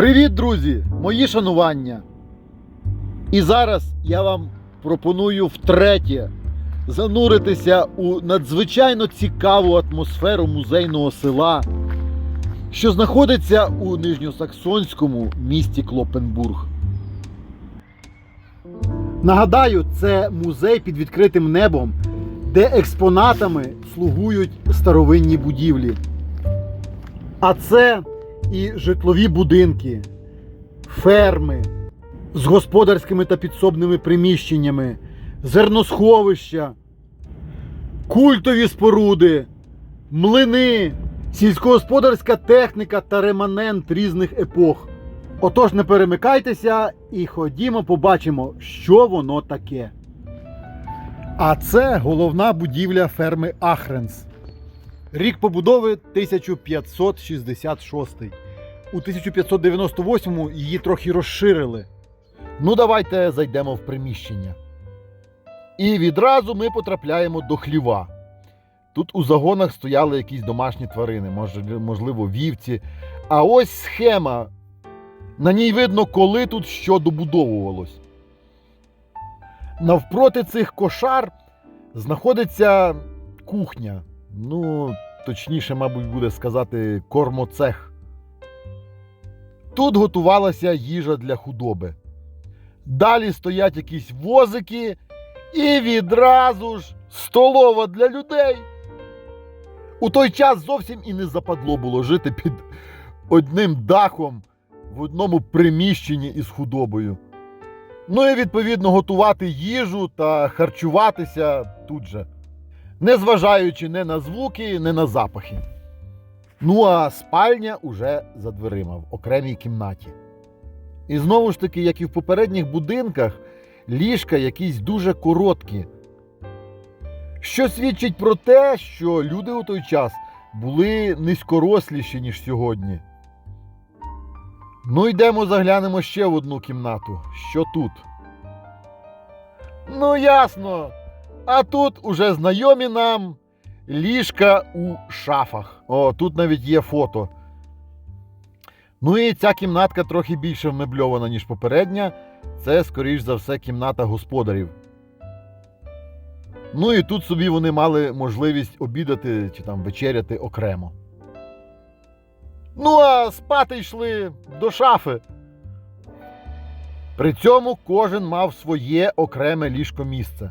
Привіт, друзі! Мої шанування. І зараз я вам пропоную втретє зануритися у надзвичайно цікаву атмосферу музейного села, що знаходиться у нижньосаксонському місті Клопенбург. Нагадаю, це музей під відкритим небом, де експонатами слугують старовинні будівлі. А це і житлові будинки, ферми з господарськими та підсобними приміщеннями, зерносховища, культові споруди, млини, сільськогосподарська техніка та реманент різних епох. Отож, не перемикайтеся і ходімо побачимо, що воно таке. А це головна будівля ферми Ахренс. Рік побудови 1566. У 1598-му її трохи розширили. Ну, давайте зайдемо в приміщення. І відразу ми потрапляємо до хліва. Тут у загонах стояли якісь домашні тварини, можливо, вівці. А ось схема. На ній видно, коли тут що добудовувалось. Навпроти цих кошар знаходиться кухня. Ну, точніше, мабуть, буде сказати кормоцех. Тут готувалася їжа для худоби. Далі стоять якісь возики, і відразу ж столова для людей. У той час зовсім і не западло було жити під одним дахом в одному приміщенні із худобою. Ну і відповідно готувати їжу та харчуватися тут же незважаючи не на звуки, не на запахи. Ну а спальня уже за дверима в окремій кімнаті. І знову ж таки, як і в попередніх будинках, ліжка якісь дуже короткі. Що свідчить про те, що люди у той час були низькоросліші, ніж сьогодні. Ну, йдемо заглянемо ще в одну кімнату. Що тут? Ну, ясно. А тут уже знайомі нам ліжка у шафах. О, тут навіть є фото. Ну і ця кімнатка трохи більше вмебльована, ніж попередня. Це, скоріш за все, кімната господарів. Ну і тут собі вони мали можливість обідати чи там вечеряти окремо. Ну, а спати йшли до шафи. При цьому кожен мав своє окреме ліжко місце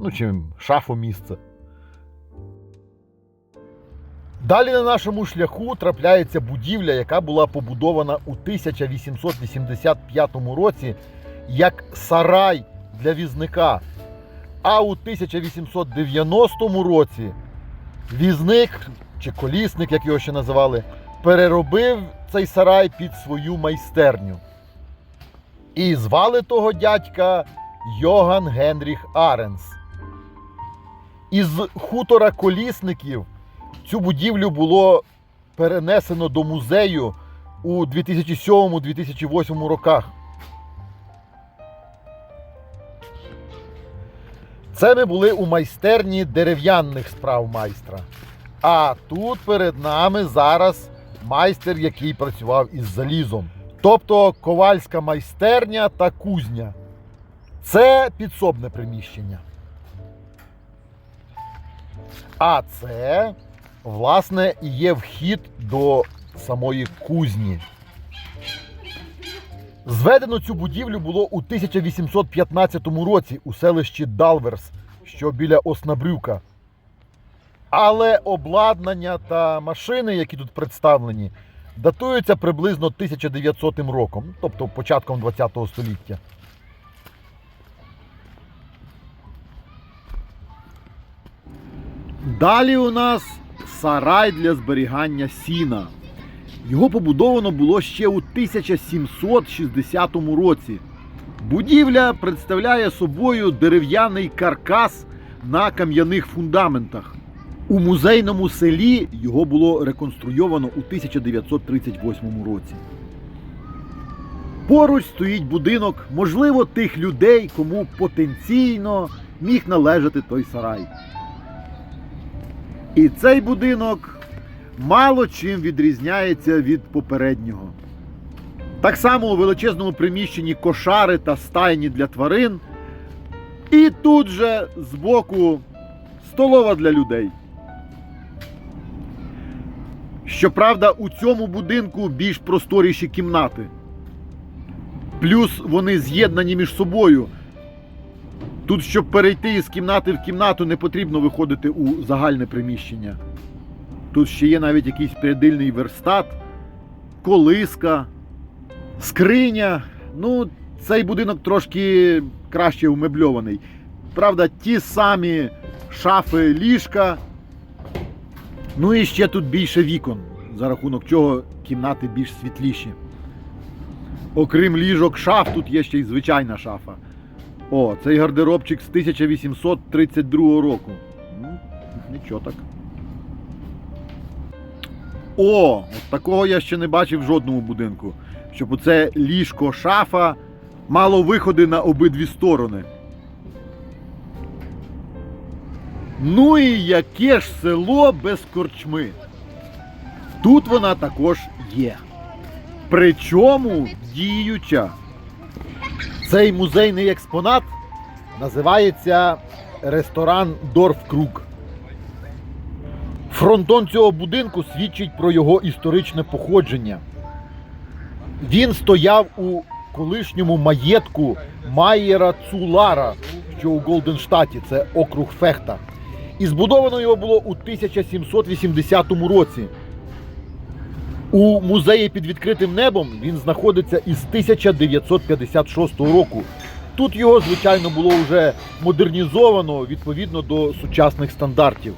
ну чи шафу місце. Далі на нашому шляху трапляється будівля, яка була побудована у 1885 році як сарай для візника. А у 1890 році візник чи колісник, як його ще називали, переробив цей сарай під свою майстерню. І звали того дядька Йоган Генріх Аренс. Із хутора колісників цю будівлю було перенесено до музею у 2007-2008 роках. Це ми були у майстерні дерев'яних справ майстра. А тут перед нами зараз майстер, який працював із залізом. Тобто ковальська майстерня та кузня. Це підсобне приміщення. А це, власне, є вхід до самої кузні. Зведено цю будівлю було у 1815 році у селищі Далверс, що біля Оснабрюка. Але обладнання та машини, які тут представлені, датуються приблизно 1900 роком, тобто початком ХХ століття. Далі у нас сарай для зберігання сіна. Його побудовано було ще у 1760 році. Будівля представляє собою дерев'яний каркас на кам'яних фундаментах. У музейному селі його було реконструйовано у 1938 році. Поруч стоїть будинок, можливо, тих людей, кому потенційно міг належати той сарай. І цей будинок мало чим відрізняється від попереднього. Так само у величезному приміщенні кошари та стайні для тварин. І тут же збоку столова для людей. Щоправда, у цьому будинку більш просторіші кімнати. Плюс вони з'єднані між собою. Тут, щоб перейти із кімнати в кімнату, не потрібно виходити у загальне приміщення. Тут ще є навіть якийсь передильний верстат, колиска, скриня. Ну, цей будинок трошки краще умебльований. Правда, ті самі шафи, ліжка. Ну і ще тут більше вікон, за рахунок чого кімнати більш світліші. Окрім ліжок шаф, тут є ще й звичайна шафа. О, цей гардеробчик з 1832 року. Ну, нічого так. О, от такого я ще не бачив в жодному будинку. Щоб оце ліжко шафа мало виходи на обидві сторони. Ну і яке ж село без корчми? Тут вона також є. Причому діюча. Цей музейний експонат називається ресторан Дорфкруг. Фронтон цього будинку свідчить про його історичне походження. Він стояв у колишньому маєтку Майєра Цулара, що у Голденштаті, це округ Фехта. І збудовано його було у 1780 році. У музеї під відкритим небом він знаходиться із 1956 року. Тут його, звичайно, було вже модернізовано відповідно до сучасних стандартів.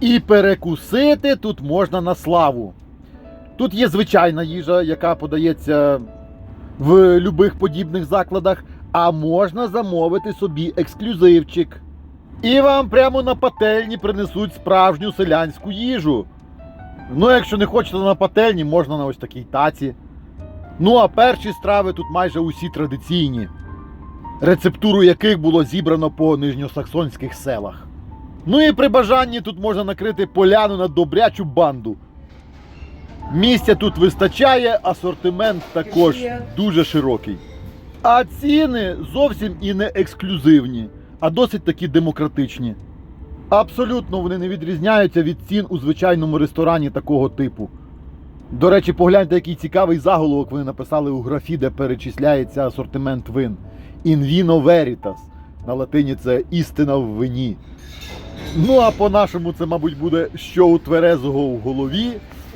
І перекусити тут можна на славу. Тут є звичайна їжа, яка подається в любих подібних закладах, а можна замовити собі ексклюзивчик. І вам прямо на пательні принесуть справжню селянську їжу. Ну, якщо не хочете на пательні, можна на ось такій таці. Ну а перші страви тут майже усі традиційні, рецептуру яких було зібрано по нижньосаксонських селах. Ну і при бажанні тут можна накрити поляну на добрячу банду. Місця тут вистачає, асортимент також дуже широкий. А ціни зовсім і не ексклюзивні, а досить таки демократичні. Абсолютно вони не відрізняються від цін у звичайному ресторані такого типу. До речі, погляньте, який цікавий заголовок вони написали у графі, де перечисляється асортимент вин. In vino veritas. На латині це істина в вині. Ну а по-нашому це, мабуть, буде що у тверезого в голові,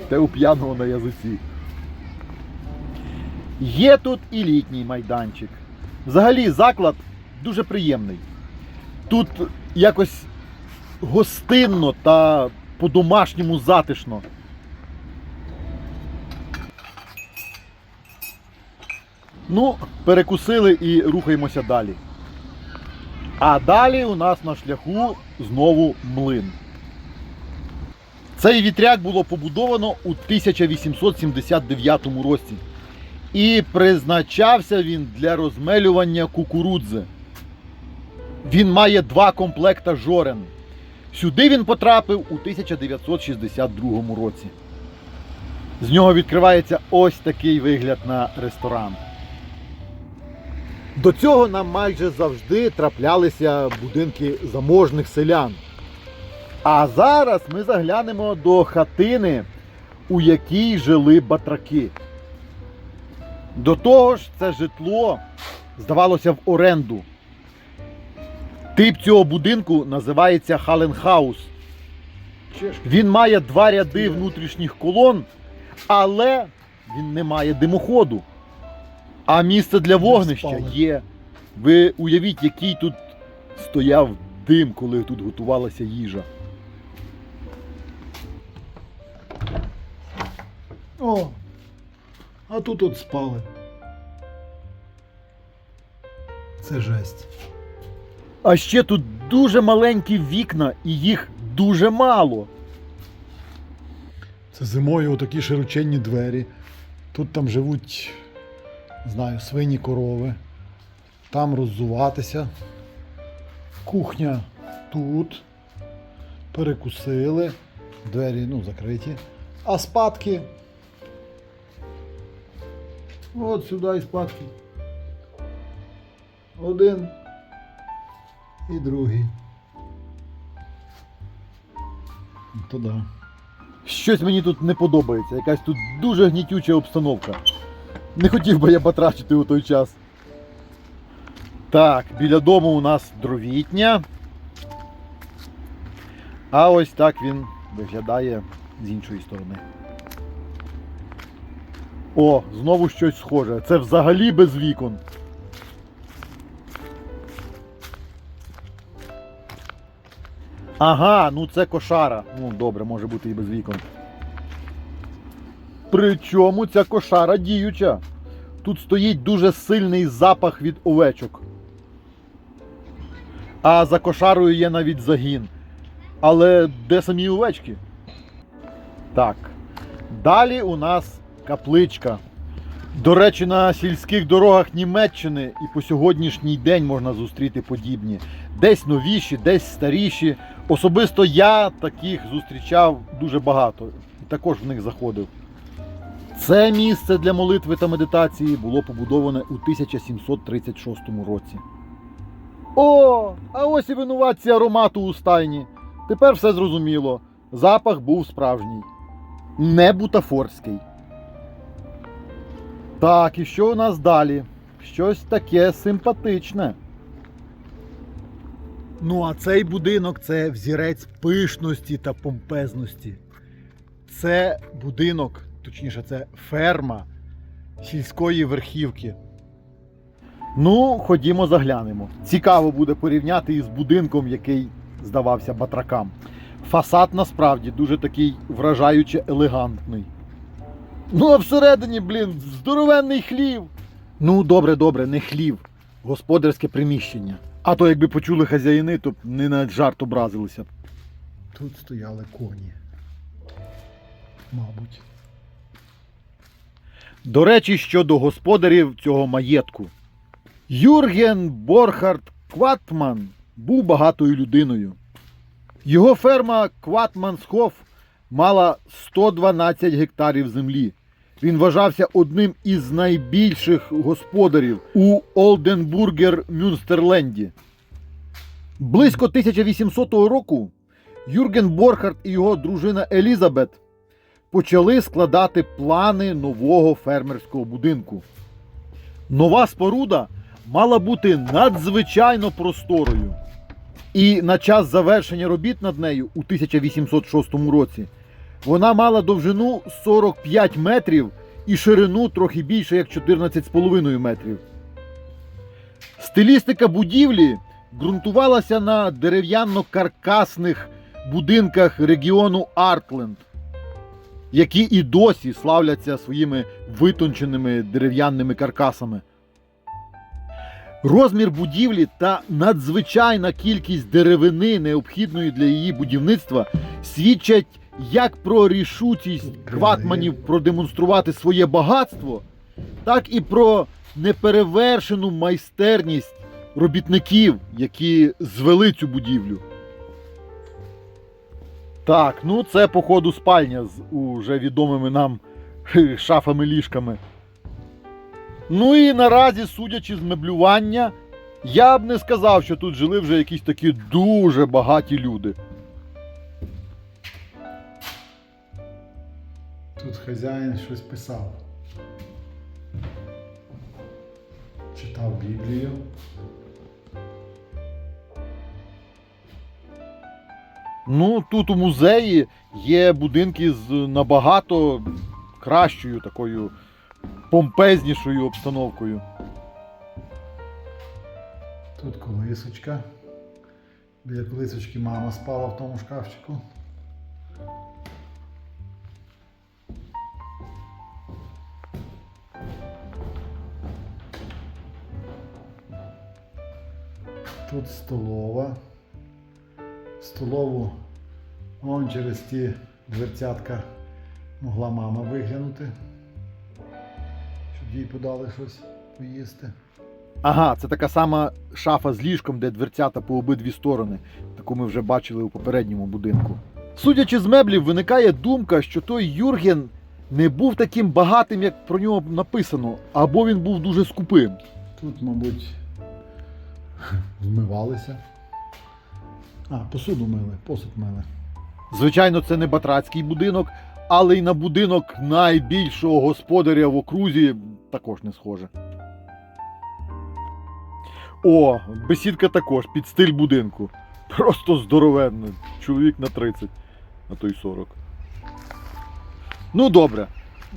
те у п'яного на язиці. Є тут і літній майданчик. Взагалі заклад дуже приємний. Тут якось гостинно та по-домашньому затишно. Ну, перекусили і рухаємося далі. А далі у нас на шляху знову млин. Цей вітряк було побудовано у 1879 році. І призначався він для розмелювання кукурудзи. Він має два комплекта жорен. Сюди він потрапив у 1962 році. З нього відкривається ось такий вигляд на ресторан. До цього нам майже завжди траплялися будинки заможних селян. А зараз ми заглянемо до хатини, у якій жили батраки. До того ж, це житло здавалося в оренду. Тип цього будинку називається Халенхаус. Він має два ряди внутрішніх колон, але він не має димоходу. А місце для вогнища є. Ви уявіть, який тут стояв дим, коли тут готувалася їжа. О, а тут от спали. Це жесть. А ще тут дуже маленькі вікна, і їх дуже мало. Це зимою отакі широченні двері. Тут там живуть, не знаю, свині корови. Там роззуватися. Кухня тут. Перекусили. двері ну, закриті. А спадки. От сюди і спадки. Один і другий. Туди. Щось мені тут не подобається, якась тут дуже гнітюча обстановка. Не хотів би я батрачити у той час. Так, біля дому у нас дровітня. А ось так він виглядає з іншої сторони. О, знову щось схоже. Це взагалі без вікон. Ага, ну це кошара. Ну добре, може бути і без вікон. Причому ця кошара діюча. Тут стоїть дуже сильний запах від овечок. А за кошарою є навіть загін. Але де самі овечки? Так. Далі у нас капличка. До речі, на сільських дорогах Німеччини і по сьогоднішній день можна зустріти подібні. Десь новіші, десь старіші. Особисто я таких зустрічав дуже багато і також в них заходив. Це місце для молитви та медитації було побудоване у 1736 році. О, а ось і винуватці аромату у стайні. Тепер все зрозуміло. Запах був справжній. Не бутафорський. Так, і що у нас далі? Щось таке симпатичне. Ну, а цей будинок це взірець пишності та помпезності. Це будинок, точніше, це ферма сільської верхівки. Ну, ходімо заглянемо. Цікаво буде порівняти із будинком, який здавався батракам. Фасад насправді дуже такий вражаюче елегантний. Ну, а всередині, блін, здоровенний хлів. Ну, добре, добре, не хлів. Господарське приміщення. А то якби почули хазяїни, то б не на жарт образилися б. Тут стояли коні. Мабуть. До речі, щодо господарів цього маєтку. Юрген Борхард Кватман був багатою людиною. Його ферма Кватмансхоф мала 112 гектарів землі. Він вважався одним із найбільших господарів у Олденбургер Мюнстерленді. Близько 1800 року Юрген Борхард і його дружина Елізабет почали складати плани нового фермерського будинку. Нова споруда мала бути надзвичайно просторою. І на час завершення робіт над нею у 1806 році вона мала довжину 45 метрів і ширину трохи більше як 14,5 метрів. Стилістика будівлі ґрунтувалася на дерев'яно-каркасних будинках регіону Артленд, які і досі славляться своїми витонченими дерев'яними каркасами. Розмір будівлі та надзвичайна кількість деревини, необхідної для її будівництва, свідчать як про рішучість кватманів продемонструвати своє багатство, так і про неперевершену майстерність робітників, які звели цю будівлю. Так, ну це, походу, спальня з уже відомими нам шафами-ліжками. Ну і наразі, судячи з меблювання, я б не сказав, що тут жили вже якісь такі дуже багаті люди. Тут хазяїн щось писав. Читав Біблію. Ну, тут у музеї є будинки з набагато кращою такою помпезнішою обстановкою. Тут колисочка. Біля колисочки мама спала в тому шкафчику. Тут столова. Столову вон через ті дверцятка могла мама виглянути, щоб їй подали щось поїсти. Ага, це така сама шафа з ліжком, де дверцята по обидві сторони. Таку ми вже бачили у попередньому будинку. Судячи з меблів, виникає думка, що той Юрген не був таким багатим, як про нього написано, або він був дуже скупим. Тут, мабуть, вмивалися. А, посуду мили, посуд мили. Звичайно, це не батрацький будинок, але й на будинок найбільшого господаря в окрузі також не схоже. О, бесідка також під стиль будинку. Просто здоровенно. Чоловік на 30, а то й 40. Ну добре.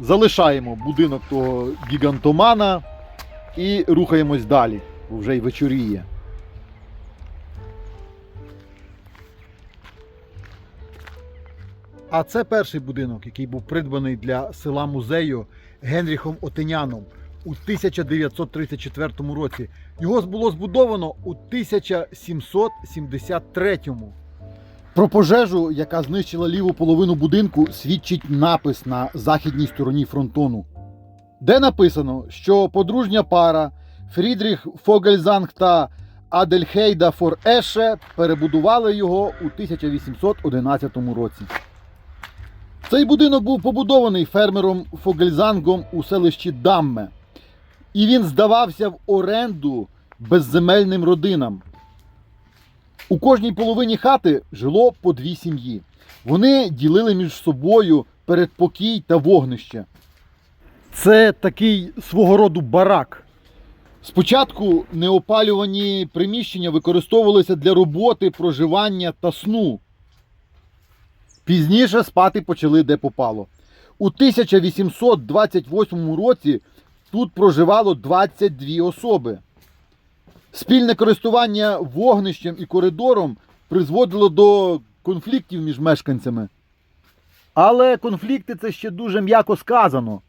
Залишаємо будинок того гігантомана і рухаємось далі, вже й вечоріє. А це перший будинок, який був придбаний для села музею Генріхом Отиняном у 1934 році. Його було збудовано у 1773. Про пожежу, яка знищила ліву половину будинку, свідчить напис на західній стороні фронтону, де написано, що подружня пара Фрідріх Фогельзанг та Адельхейда фор Еше перебудували його у 1811 році. Цей будинок був побудований фермером Фогельзангом у селищі Дамме, і він здавався в оренду безземельним родинам. У кожній половині хати жило по дві сім'ї. Вони ділили між собою передпокій та вогнище. Це такий свого роду барак. Спочатку неопалювані приміщення використовувалися для роботи, проживання та сну. Пізніше спати почали де попало. У 1828 році тут проживало 22 особи. Спільне користування вогнищем і коридором призводило до конфліктів між мешканцями. Але конфлікти це ще дуже м'яко сказано.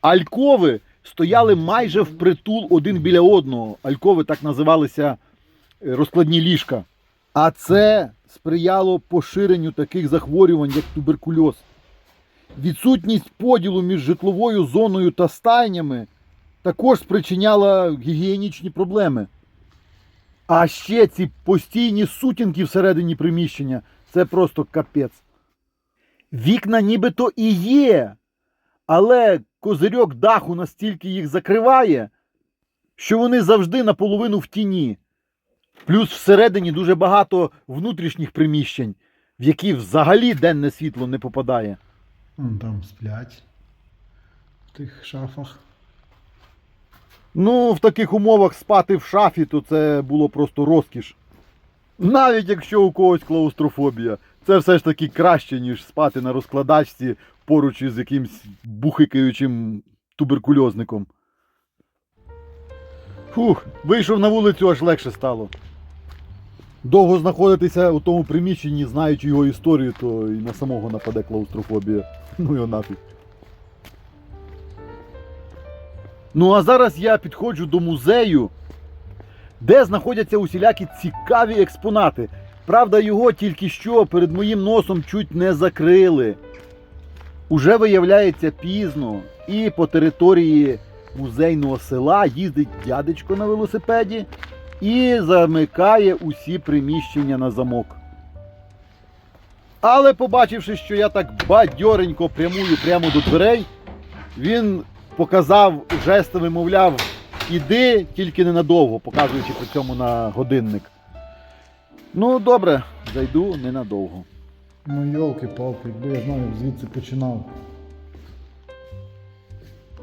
Алькови стояли майже впритул один біля одного. Алькови так називалися е, розкладні ліжка. А це сприяло поширенню таких захворювань, як туберкульоз. Відсутність поділу між житловою зоною та стайнями також спричиняла гігієнічні проблеми. А ще ці постійні сутінки всередині приміщення це просто капець. Вікна нібито і є, але козирьок даху настільки їх закриває, що вони завжди наполовину в тіні. Плюс всередині дуже багато внутрішніх приміщень, в які взагалі денне світло не попадає. Вон там сплять в тих шафах. Ну, в таких умовах спати в шафі, то це було просто розкіш. Навіть якщо у когось клаустрофобія, це все ж таки краще, ніж спати на розкладачці поруч із якимсь бухикаючим туберкульозником. Фух, вийшов на вулицю, аж легше стало. Довго знаходитися у тому приміщенні, знаючи його історію, то і на самого нападе клаустрофобія. Ну його нафіг. Ну а зараз я підходжу до музею, де знаходяться усілякі цікаві експонати. Правда, його тільки що перед моїм носом чуть не закрили. Уже виявляється пізно, і по території музейного села їздить дядечко на велосипеді і замикає усі приміщення на замок. Але побачивши, що я так бадьоренько прямую прямо до дверей, він показав жестами, мовляв, іди тільки ненадовго, показуючи при цьому на годинник. Ну, добре, зайду ненадовго. Ну, йолки-палки, якби я знав, звідси починав.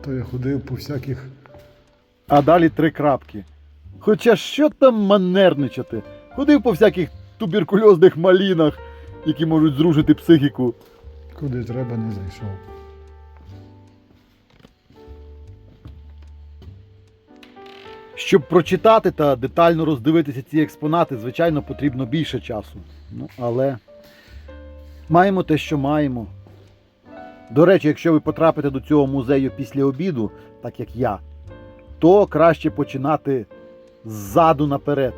То я ходив по всяких. А далі три крапки. Хоча що там манерничати? Ходив по всяких туберкульозних малінах, які можуть зрушити психіку. Куди треба не зайшов. Щоб прочитати та детально роздивитися ці експонати, звичайно, потрібно більше часу. Ну, але маємо те, що маємо. До речі, якщо ви потрапите до цього музею після обіду, так як я, то краще починати ззаду наперед.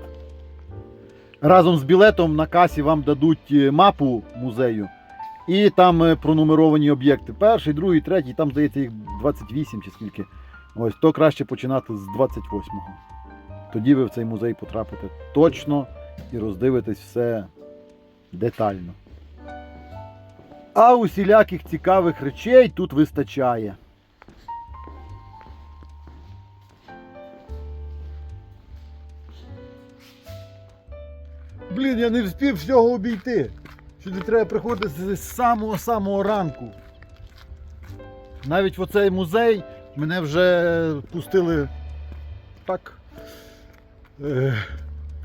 Разом з білетом на касі вам дадуть е, мапу музею, і там е, пронумеровані об'єкти. Перший, другий, третій, там, здається, їх 28 чи скільки. Ось то краще починати з 28-го. Тоді ви в цей музей потрапите точно і роздивитесь все детально. А усіляких цікавих речей тут вистачає. Блін, я не встиг всього обійти. Сюди треба приходити з самого-самого ранку. Навіть в оцей музей мене вже пустили так. Е,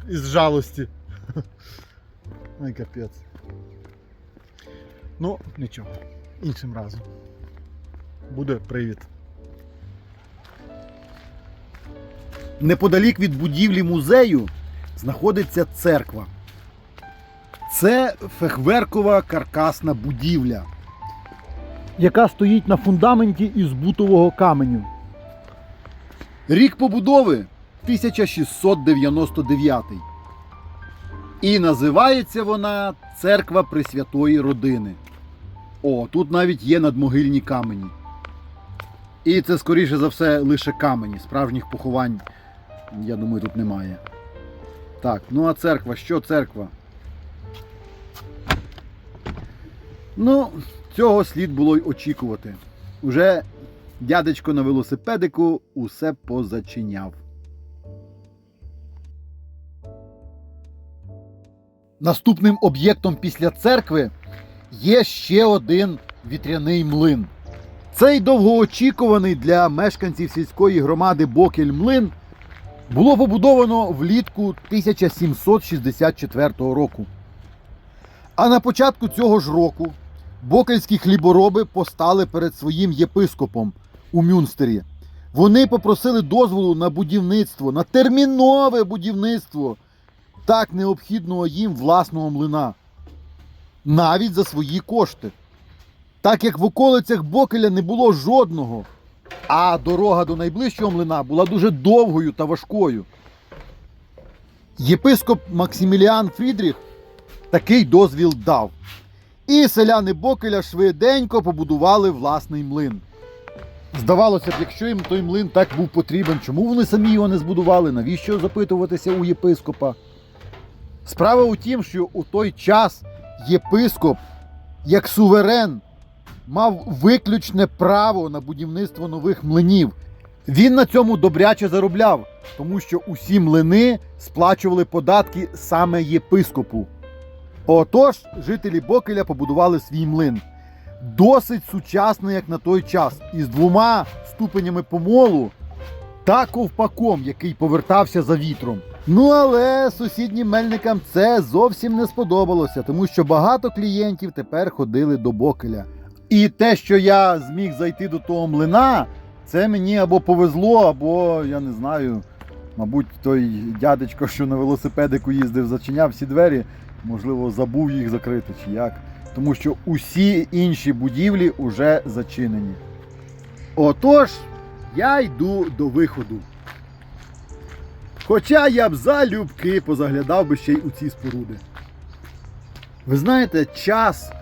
із жалості. Ой, капець. Ну, нічого. Іншим разом. Буде привід. Неподалік від будівлі музею знаходиться церква. Це фехверкова каркасна будівля, яка стоїть на фундаменті із бутового каменю. Рік побудови 1699. І називається вона Церква Пресвятої Родини. О, тут навіть є надмогильні камені. І це, скоріше за все, лише камені. Справжніх поховань, я думаю, тут немає. Так, ну а церква, що церква? Ну, цього слід було й очікувати. Уже дядечко на велосипедику усе позачиняв. Наступним об'єктом після церкви є ще один вітряний млин. Цей довгоочікуваний для мешканців сільської громади Бокель млин було побудовано влітку 1764 року. А на початку цього ж року бокельські хлібороби постали перед своїм єпископом у Мюнстері. Вони попросили дозволу на будівництво, на термінове будівництво так необхідного їм власного млина. Навіть за свої кошти. Так як в околицях Бокеля не було жодного, а дорога до найближчого млина була дуже довгою та важкою. Єпископ Максиміліан Фрідріх такий дозвіл дав. І селяни Бокеля швиденько побудували власний млин. Здавалося б, якщо їм той млин так був потрібен, чому вони самі його не збудували? Навіщо запитуватися у єпископа? Справа у тім, що у той час єпископ, як суверен, мав виключне право на будівництво нових млинів. Він на цьому добряче заробляв, тому що усі млини сплачували податки саме єпископу. Отож, жителі Бокеля побудували свій млин. Досить сучасний, як на той час, із двома ступенями помолу та ковпаком, який повертався за вітром. Ну але сусіднім мельникам це зовсім не сподобалося, тому що багато клієнтів тепер ходили до Бокеля. І те, що я зміг зайти до того млина, це мені або повезло, або я не знаю. Мабуть, той дядечко, що на велосипедику їздив, зачиняв всі двері, можливо, забув їх закрити чи як. Тому що усі інші будівлі вже зачинені. Отож, я йду до виходу. Хоча я б залюбки позаглядав би ще й у ці споруди. Ви знаєте, час,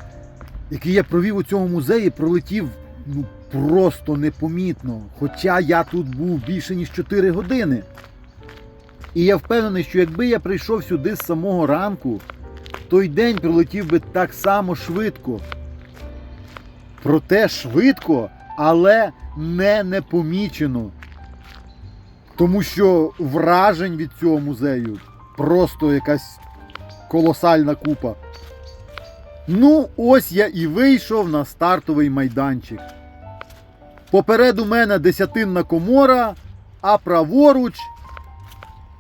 який я провів у цьому музеї, пролетів ну, просто непомітно. Хоча я тут був більше ніж 4 години. І я впевнений, що якби я прийшов сюди з самого ранку, той день пролетів би так само швидко. Проте швидко, але не непомічено. Тому що вражень від цього музею просто якась колосальна купа. Ну, ось я і вийшов на стартовий майданчик. Попереду мене десятинна комора, а праворуч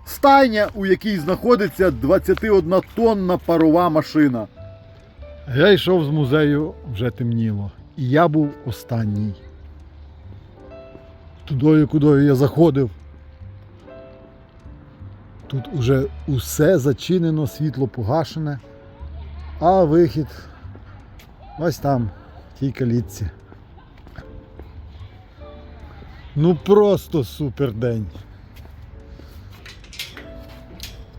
стайня, у якій знаходиться 21 тонна парова машина. Я йшов з музею, вже темніло. І я був останній. Тудою, кудою я заходив. Тут уже усе зачинено, світло погашене, а вихід ось там, в тій калітці. Ну просто супер день.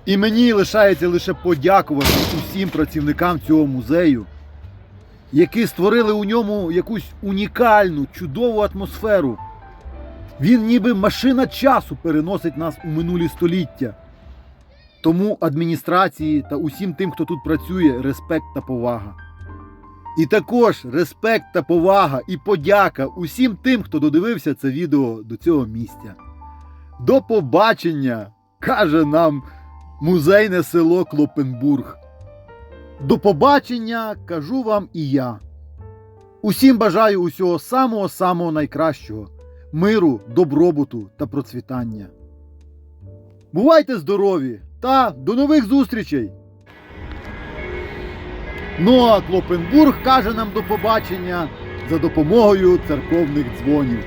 І мені лишається лише подякувати усім працівникам цього музею, які створили у ньому якусь унікальну, чудову атмосферу. Він ніби машина часу переносить нас у минулі століття. Тому адміністрації та усім тим, хто тут працює, респект та повага. І також респект та повага і подяка усім тим, хто додивився це відео до цього місця. До побачення, каже нам музейне село Клопенбург. До побачення, кажу вам і я. Усім бажаю усього самого-самого найкращого, миру, добробуту та процвітання. Бувайте здорові та до нових зустрічей! Ну а Клопенбург каже нам до побачення за допомогою церковних дзвонів.